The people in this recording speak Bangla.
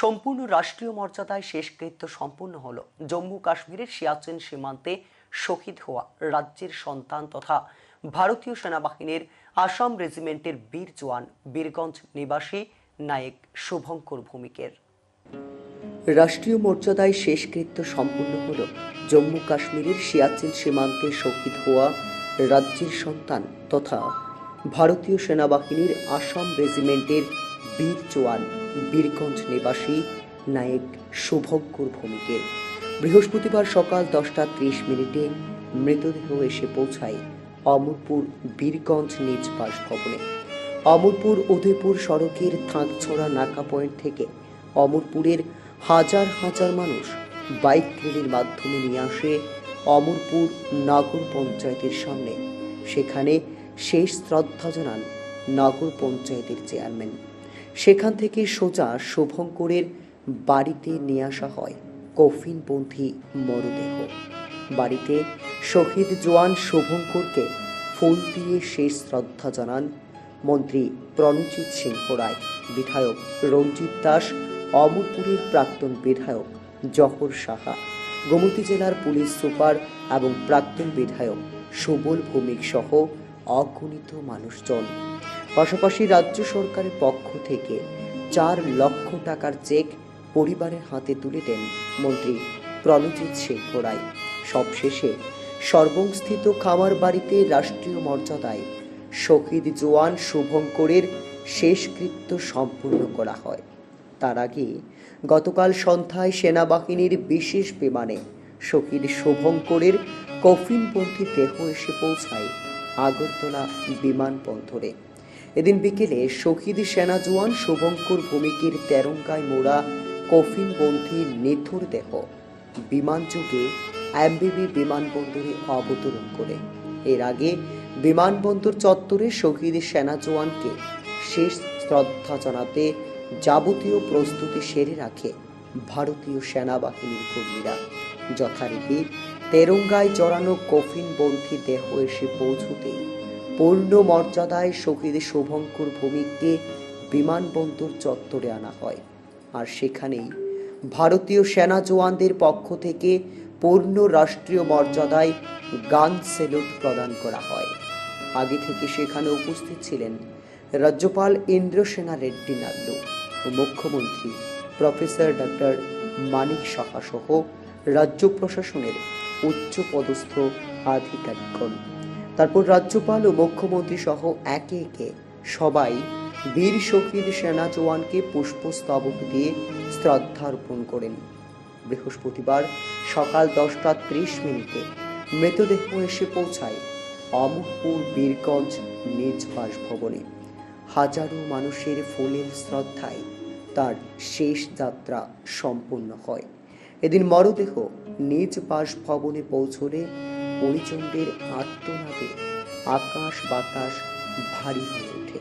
সম্পূর্ণ রাষ্ট্রীয় মর্যাদায় শেষকৃত্য সম্পূর্ণ হল। জম্মু কাশ্মীরের সিয়াচেন সীমান্তে শহীদ হওয়া রাজ্যের সন্তান তথা ভারতীয় সেনাবাহিনীর আসাম রেজিমেন্টের বীর জওয়ান বীরগঞ্জ নিবাসী নায়েক শুভঙ্কর ভূমিকের। রাষ্ট্রীয় মর্যাদায় শেষকৃত্য সম্পূর্ণ হল জম্মু কাশ্মীরের সিয়াচেন সীমান্তে শহীদ হওয়া রাজ্যের সন্তান তথা ভারতীয় সেনাবাহিনীর আসাম রেজিমেন্টের বীর জওয়ান বীরগঞ্জ নিবাসী নায়েক শুভঙ্কর ভূমিকের বৃহস্পতিবার সকাল দশটা ত্রিশ মিনিটে মৃতদেহ এসে পৌঁছায় অমরপুর বীরগঞ্জ নিজ বাসভবনে। অমরপুর উদয়পুর সড়কের থাকছড়া নাকা পয়েন্ট থেকে অমরপুরের হাজার হাজার মানুষ বাইক র্যালির মাধ্যমে নিয়ে আসে অমরপুর নগর পঞ্চায়েতের সামনে। সেখানে শেষ শ্রদ্ধা জানান নগর পঞ্চায়েতের চেয়ারম্যান। সেখান থেকে সোজা শুভঙ্করের বাড়িতে নিয়ে আসা হয় কফিনপন্থী মরদেহ। বাড়িতে শহীদ জওয়ান শুভঙ্করকে ফুল দিয়ে শেষ শ্রদ্ধা জানান মন্ত্রী প্রণজিৎ সিংহ রায়, বিধায়ক রঞ্জিত দাস, অমরপুরের প্রাক্তন বিধায়ক জহর সাহা, গোমতী জেলার পুলিশ সুপার এবং প্রাক্তন বিধায়ক সুবল ভৌমিক সহ অগণিত মানুষজন। পাশাপাশি রাজ্য সরকারের পক্ষ থেকে চার লক্ষ টাকার চেক পরিবারের হাতে তুলে দেন মন্ত্রী প্রণজিৎ সিংহ রায়। সবশেষে সর্বস্থিত খামার বাড়িতে রাষ্ট্রীয় মর্যাদায় শহীদ জোয়ান শুভঙ্করের শেষকৃত্য সম্পূর্ণ করা হয়। তার আগে গতকাল সন্ধ্যায় সেনাবাহিনীর বিশেষ বিমানে শহীদ শুভঙ্করের কফিনপন্থী দেহ এসে পৌঁছায় আগরতলা বিমানবন্দরে। এদিন বিকেলে শহীদ সেনা জওয়ান শুভঙ্কর ভূমিকের তেরঙ্গায় মোড়া কফিনবন্ধী নিথুর দেহ বিমানযোগে এমবিবি বিমানবন্দরে অবতরণ করে। এর আগে বিমানবন্দর চত্বরে শহীদ সেনা জওয়ানকে শেষ শ্রদ্ধা জানাতে যাবতীয় প্রস্তুতি সেরে রাখে ভারতীয় সেনাবাহিনীর কর্মীরা। যথারীতি তেরঙ্গায় জড়ানো কফিনবন্ধী দেহ এসে পৌঁছতেই পূর্ণ মর্যাদায় শহীদ শুভঙ্কর ভূমিককে বিমানবন্দর চত্বরে আনা হয়। আর সেখানেই ভারতীয় সেনা জওয়ানদের পক্ষ থেকে পূর্ণ রাষ্ট্রীয় মর্যাদায় গান সেলুট প্রদান করা হয়। আগে থেকে সেখানে উপস্থিত ছিলেন রাজ্যপাল ইন্দ্রসেনা রেড্ডি নাল্লু মুখ্যমন্ত্রী প্রফেসর ডক্টর মানিক সাহা সহ রাজ্য প্রশাসনের উচ্চ পদস্থ আধিকারিকগণ। তারপর রাজ্যপাল ও মুখ্যমন্ত্রী সহ একে একে সবাই বীর শহীদ সেনা জওয়ানকে পুষ্পস্তবক দিয়ে শ্রদ্ধা অর্পণ করেন। বৃহস্পতিবার সকাল দশটা ত্রিশ মিনিটে মৃতদেহ এসে পৌঁছায় অমরপুর বীরগঞ্জ নিজ বাসভবনে। হাজারো মানুষের ফুলের শ্রদ্ধায় তার শেষ যাত্রা সম্পূর্ণ হয়। এদিন মরদেহ নিজ বাসভবনে পৌঁছলে পরিচন্ডের আত্মনাদে আকাশ বাতাস ভারী হয়ে ওঠে।